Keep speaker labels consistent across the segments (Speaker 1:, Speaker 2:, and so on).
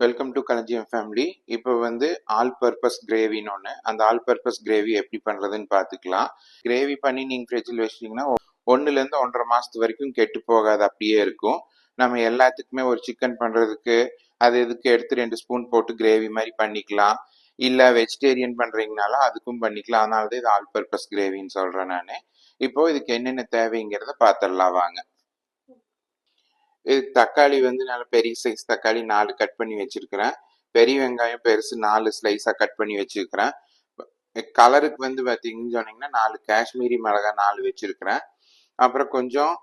Speaker 1: Welcome to களஞ்சியம் family இப்போ வந்து ஆல் பர்பஸ் கிரேவின்னு ஒன்று அந்த ஆல் பர்பஸ் கிரேவி எப்படி பண்ணுறதுன்னு பார்த்துக்கலாம் கிரேவி பண்ணி நீங்கள் ஃப்ரிட்ஜில் வச்சிட்டிங்கன்னா ஒன்றுலேருந்து ஒன்றரை மாதத்து வரைக்கும் கெட்டு போகாது அப்படியே இருக்கும். நம்ம எல்லாத்துக்குமே ஒரு சிக்கன் பண்ணுறதுக்கு அது இதுக்கு எடுத்து ரெண்டு ஸ்பூன் போட்டு கிரேவி மாதிரி பண்ணிக்கலாம். இல்லை வெஜிடேரியன் பண்ணுறீங்கனாலும் அதுக்கும் பண்ணிக்கலாம். அதனால தான் இது ஆல் பர்பஸ் கிரேவின்னு சொல்கிறேன் நான். இப்போது இதுக்கு என்னென்ன தேவைங்கிறத பார்த்துடலாம் வாங்க. தக்காளி வந்து நல்ல பெரிய சைஸ் தக்காளி நாலு கட் பண்ணி வச்சிருக்கிறேன். பெரிய வெங்காயம் பெருசு நாலு ஸ்லைஸாக கட் பண்ணி வச்சிருக்கிறேன். கலருக்கு வந்து பார்த்தீங்கன்னு சொன்னீங்கன்னா நாலு காஷ்மீரி மிளகாய் நாலு வச்சிருக்கிறேன். அப்புறம் கொஞ்சம்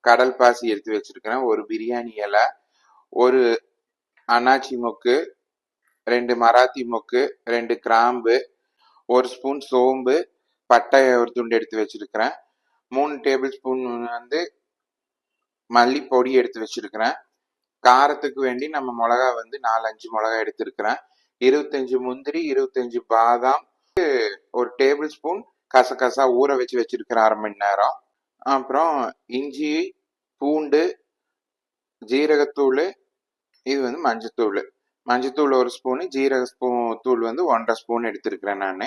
Speaker 1: கடல் பாசி எடுத்து வச்சிருக்கிறேன். ஒரு பிரியாணி இலை ஒரு அனாச்சி மொக்கு ரெண்டு மராத்தி மொக்கு ரெண்டு கிராம்பு ஒரு ஸ்பூன் சோம்பு பட்டை ஒரு துண்டு எடுத்து வச்சிருக்கிறேன். மூணு டேபிள் ஸ்பூன் வந்து மல்லிப்பொடி எடுத்து வச்சிருக்கிறேன். காரத்துக்கு வேண்டி நம்ம மிளகா வந்து நாலஞ்சு மிளகா எடுத்திருக்கிறேன். இருபத்தஞ்சு முந்திரி இருபத்தஞ்சு பாதாம் ஒரு டேபிள் ஸ்பூன் கசகசா ஊற வச்சு வச்சிருக்கிறேன் அரை மணி நேரம். அப்புறம் இஞ்சி பூண்டு ஜீரகத்தூள் இது வந்து மஞ்சத்தூள். மஞ்சத்தூள் ஒரு ஸ்பூனு ஜீரக ஸ்பூ தூள் வந்து ஒன்றரை ஸ்பூன் எடுத்திருக்கிறேன் நான்.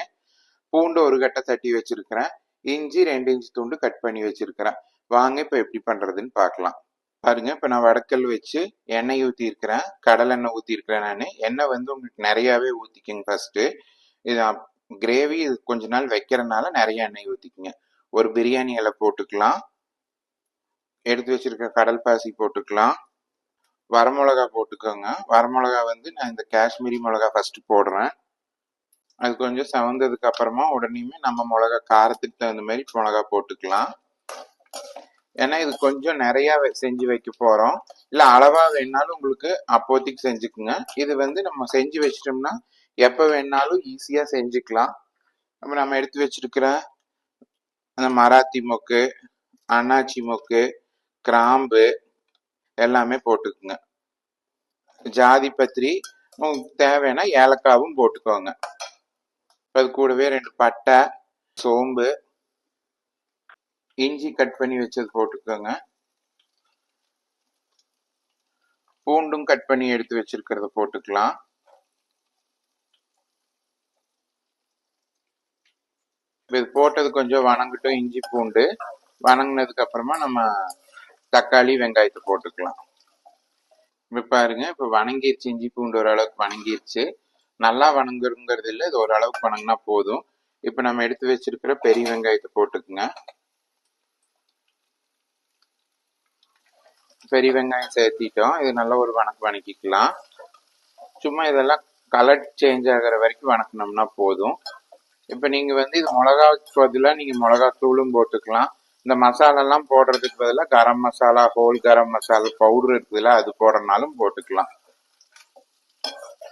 Speaker 1: பூண்டு ஒரு கட்டை தட்டி வச்சிருக்கிறேன். இஞ்சி ரெண்டு இன்ச்சு துண்டு கட் பண்ணி வச்சிருக்கிறேன். வாங்க இப்போ எப்படி பண்ணுறதுன்னு பார்க்கலாம். பாருங்க இப்போ நான் வடக்கல் வச்சு எண்ணெய் ஊற்றிருக்கிறேன் கடலை எண்ணெய் ஊற்றிருக்கிறேன் நான். எண்ணெய் வந்து உங்களுக்கு நிறையாவே ஊற்றிக்கிங்க ஃபர்ஸ்ட்டு இது கிரேவி கொஞ்ச நாள் வைக்கிறனால நிறைய எண்ணெய் ஊற்றிக்குங்க ஒரு பிரியாணி இலை போட்டுக்கலாம். எடுத்து வச்சிருக்க கடல் பாசி போட்டுக்கலாம். வரமிளகா போட்டுக்கோங்க. வரமிளகா வந்து நான் இந்த காஷ்மீரி மிளகா ஃபஸ்ட்டு போடுறேன். அது கொஞ்சம் சவந்ததுக்கு அப்புறமா உடனேயுமே நம்ம மிளகா காரத்துக்கு தகுந்த மாதிரி மிளகா போட்டுக்கலாம். ஏன்னா இது கொஞ்சம் நிறையா செஞ்சு வைக்க போகிறோம் இல்லை அளவாக வேணாலும் உங்களுக்கு அப்போதைக்கு செஞ்சுக்குங்க. இது வந்து நம்ம செஞ்சு வச்சிட்டோம்னா எப்போ வேணாலும் ஈஸியாக செஞ்சுக்கலாம். நம்ம நம்ம எடுத்து வச்சிருக்கிற அந்த மராத்தி மொக்கு அன்னாச்சி மொக்கு கிராம்பு எல்லாமே போட்டுக்குங்க. ஜாதி பத்திரி உங்களுக்கு தேவைன்னா ஏலக்காவும் போட்டுக்கோங்க. அது கூடவே ரெண்டு பட்டை சோம்பு இஞ்சி கட் பண்ணி வச்சது போட்டுக்கோங்க. பூண்டும் கட் பண்ணி எடுத்து வச்சிருக்கிறத போட்டுக்கலாம். இது போட்டது கொஞ்சம் வணங்கட்டும் இஞ்சி பூண்டு. வணங்கினதுக்கு அப்புறமா நம்ம தக்காளி வெங்காயத்தை போட்டுக்கலாம். இப்போ பாருங்க இப்போ வணங்கிருச்சு இஞ்சி பூண்டு ஓரளவுக்கு வணங்கிருச்சு. நல்லா வணங்குங்கிறது இல்லை இது ஓரளவுக்கு வணங்கினா போதும். இப்போ நம்ம எடுத்து வச்சிருக்கிற பெரிய வெங்காயத்தை போட்டுக்குங்க. பெரிய வெங்காயம் சேர்த்திட்டோம். இது நல்ல ஒரு வணக்கு வணக்கிக்கலாம். சும்மா இதெல்லாம் கலர் சேஞ்ச் ஆகிற வரைக்கும் வணக்கினோம்னா போதும். இப்போ நீங்கள் வந்து இது மிளகாவுக்கு பதிலாக நீங்கள் மிளகா தூளும் போட்டுக்கலாம். இந்த மசாலாலாம் போடுறதுக்கு பதிலாக கரம் மசாலா ஹோல் கரம் மசாலா பவுடர் இருக்குதுல்ல அது போடுறனாலும் போட்டுக்கலாம்.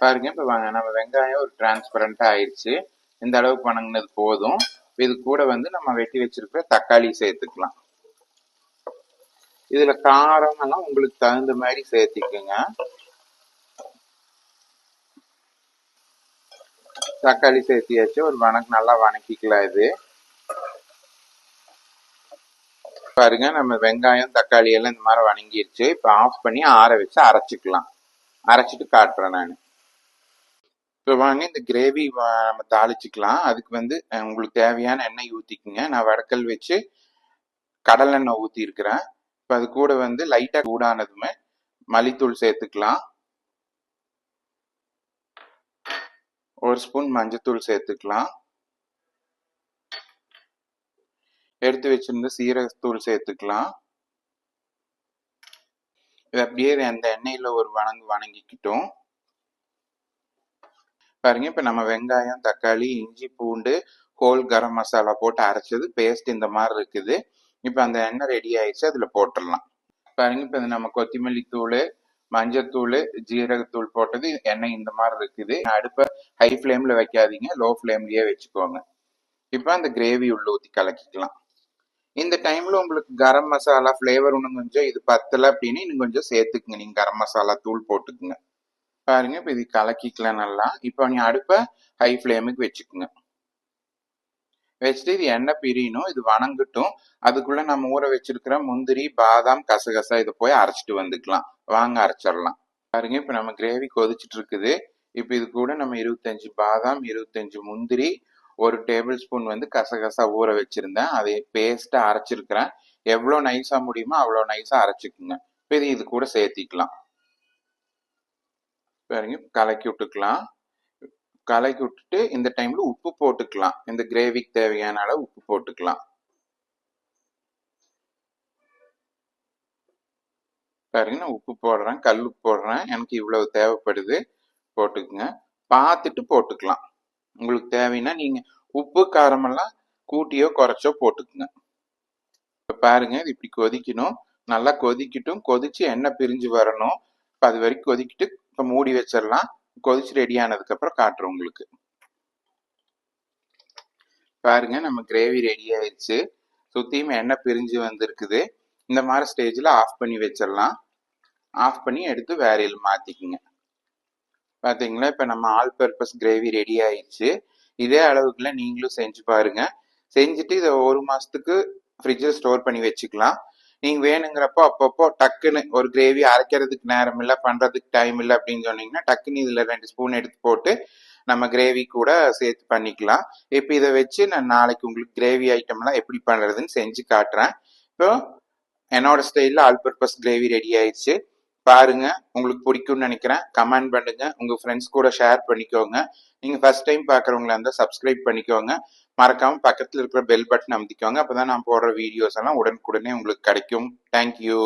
Speaker 1: பாருங்க இப்போ வாங்க நம்ம வெங்காயம் ஒரு டிரான்ஸ்பரண்ட்டாக ஆயிடுச்சு. இந்த அளவுக்கு வணங்கினது போதும். இது கூட வந்து நம்ம வெட்டி வச்சிருக்கிற தக்காளி சேர்த்துக்கலாம். இதுல காரம் எல்லாம் உங்களுக்கு தகுந்த மாதிரி சேர்த்திக்கோங்க. தக்காளி சேர்த்தியாச்சு ஒரு வணக்கு நல்லா வணக்கிக்கலாம் இது. பாருங்க நம்ம வெங்காயம் தக்காளி எல்லாம் இந்த மாதிரி வணங்கிருச்சு. இப்போ ஆஃப் பண்ணி ஆற வச்சு அரைச்சிக்கலாம். அரைச்சிட்டு காட்டுறேன் நான். இப்போ வாங்க இந்த கிரேவி நம்ம தாளிச்சிக்கலாம். அதுக்கு வந்து உங்களுக்கு தேவையான எண்ணெய் ஊற்றிக்குங்க நான் வடக்கல் வச்சு கடலெண்ணெய் ஊற்றி இருக்கிறேன் இப்போ அது கூட வந்து லைட்டாக கூடானதுமே மல்லித்தூள் சேர்த்துக்கலாம். ஒரு ஸ்பூன் மஞ்சத்தூள் சேர்த்துக்கலாம். எடுத்து வச்சிருந்த சீரகத்தூள் சேர்த்துக்கலாம். இது அப்படியே அந்த எண்ணெயில் ஒரு வணங்கு வணங்கிக்கிட்டோம். பாருங்க இப்போ நம்ம வெங்காயம் தக்காளி இஞ்சி பூண்டு ஹோல் கரம் மசாலா போட்டு அரைச்சது பேஸ்ட் இந்த மாதிரி இருக்குது. இப்போ அந்த எண்ணெய் ரெடி ஆயிடுச்சு அதில் போட்டுடலாம். பாருங்க இப்போ நம்ம கொத்தமல்லி தூள் மஞ்சத்தூள் ஜீரகத்தூள் போட்டது எண்ணெய் இந்த மாதிரி இருக்குது. அடுப்பை ஹை ஃப்ளேமில் வைக்காதீங்க லோ ஃப்ளேம்லேயே வச்சுக்கோங்க. இப்போ அந்த கிரேவி உள்ள ஊற்றி கலக்கிக்கலாம். இந்த டைமில் உங்களுக்கு கரம் மசாலா ஃப்ளேவர் இன்னும் கொஞ்சம் இது பத்தலை அப்படின்னு இன்னும் கொஞ்சம் சேர்த்துக்குங்க. நீங்கள் கரம் மசாலா தூள் போட்டுக்குங்க. பாருங்க இப்போ இது கலக்கிக்கலாம் நல்லா. இப்போ நீங்கள் அடுப்பை ஹை ஃப்ளேமுக்கு வச்சுக்குங்க. வச்சுட்டு இது எண்ணெய் பிரியணும் இது வணங்கட்டும். அதுக்குள்ள நம்ம ஊற வச்சிருக்கிற முந்திரி பாதாம் கசகசா இதை போய் அரைச்சிட்டு வந்துக்கலாம். வாங்க அரைச்சிடலாம். பாருங்க இப்போ நம்ம கிரேவி கொதிச்சுட்டு இருக்குது இப்போ இது கூட நம்ம இருபத்தஞ்சு பாதாம் இருபத்தஞ்சு முந்திரி ஒரு டேபிள் ஸ்பூன் வந்து கசகசா ஊற வச்சிருந்தேன். அதை பேஸ்ட்டாக அரைச்சிருக்கிறேன். எவ்வளோ நைஸாக முடியுமோ அவ்வளோ நைஸாக அரைச்சிக்குங்க. இப்போ இது இது கூட சேர்த்திக்கலாம். பாருங்க கலக்கி விட்டுக்கலாம். கலக்கி விட்டுட்டு இந்த டைம்ல உப்பு போட்டுக்கலாம். இந்த கிரேவிக்கு தேவையான அளவு உப்பு போட்டுக்கலாம். பாருங்க நான் உப்பு போடுறேன் கல் போடுறேன். எனக்கு இவ்வளவு தேவைப்படுது. போட்டுக்குங்க. பார்த்துட்டு போட்டுக்கலாம். உங்களுக்கு தேவைன்னா நீங்க உப்பு காரமெல்லாம் கூட்டியோ குறைச்சோ போட்டுக்குங்க. இப்போ பாருங்க இது இப்படி கொதிக்கணும். நல்லா கொதிக்கட்டும். கொதிச்சு எண்ணெய் பிரிஞ்சு வரணும். இப்போ அது வரைக்கும் கொதிக்கிட்டு இப்போ மூடி வச்சிடலாம். கொதிச்சு ரெடி ஆனதுக்கப்புறம் காட்டுறோம் காட்டுறேன் உங்களுக்கு. பாருங்க நம்ம கிரேவி ரெடி ஆயிடுச்சு சுத்தியும் எண்ணெய் பிரிஞ்சு வந்திருக்குது. இந்த மாதிரி ஸ்டேஜில் ஆஃப் பண்ணி வச்சிடலாம். ஆஃப் பண்ணி எடுத்து வேறையில் மாற்றிக்குங்க பார்த்தீங்களா இப்போ நம்ம ஆல் பர்பஸ் கிரேவி ரெடி ஆயிடுச்சு இதே அளவுக்குலாம் நீங்களும் செஞ்சு பாருங்கள் செஞ்சுட்டு இதை ஒரு மாதத்துக்கு ஃப்ரிட்ஜில் ஸ்டோர் பண்ணி வச்சுக்கலாம். நீங்கள் வேணுங்கிறப்போ அப்பப்போ டக்குன்னு ஒரு கிரேவி அரைக்கிறதுக்கு நேரம் இல்லை பண்ணுறதுக்கு டைம் இல்லை அப்படின்னு சொன்னீங்கன்னா டக்குன்னு இதில் ரெண்டு ஸ்பூன் எடுத்து போட்டு நம்ம கிரேவி கூட சேர்த்து பண்ணிக்கலாம். இப்போ இதை வச்சு நான் நாளைக்கு உங்களுக்கு கிரேவி ஐட்டம்லாம் எப்படி பண்ணுறதுன்னு செஞ்சு காட்டுறேன். இப்போ என்னோட ஸ்டைலில் ஆல் பர்பஸ் கிரேவி ரெடி ஆயிடுச்சு. பாருங்க. உங்களுக்கு பிடிக்கும்னு நினைக்கிறேன். கமெண்ட் பண்ணுங்க. உங்க ஃப்ரெண்ட்ஸ் கூட ஷேர் பண்ணிக்கோங்க. நீங்க ஃபர்ஸ்ட் டைம் பாக்குறவங்களா இருந்தால் சப்ஸ்கிரைப் பண்ணிக்கோங்க. மறக்காம பக்கத்தில் இருக்கிற பெல் பட்டன் அமைதிக்கோங்க அப்பதான் நான் போடுற வீடியோஸ் எல்லாம் உடனுக்குடனே உங்களுக்கு கிடைக்கும். தேங்க்யூ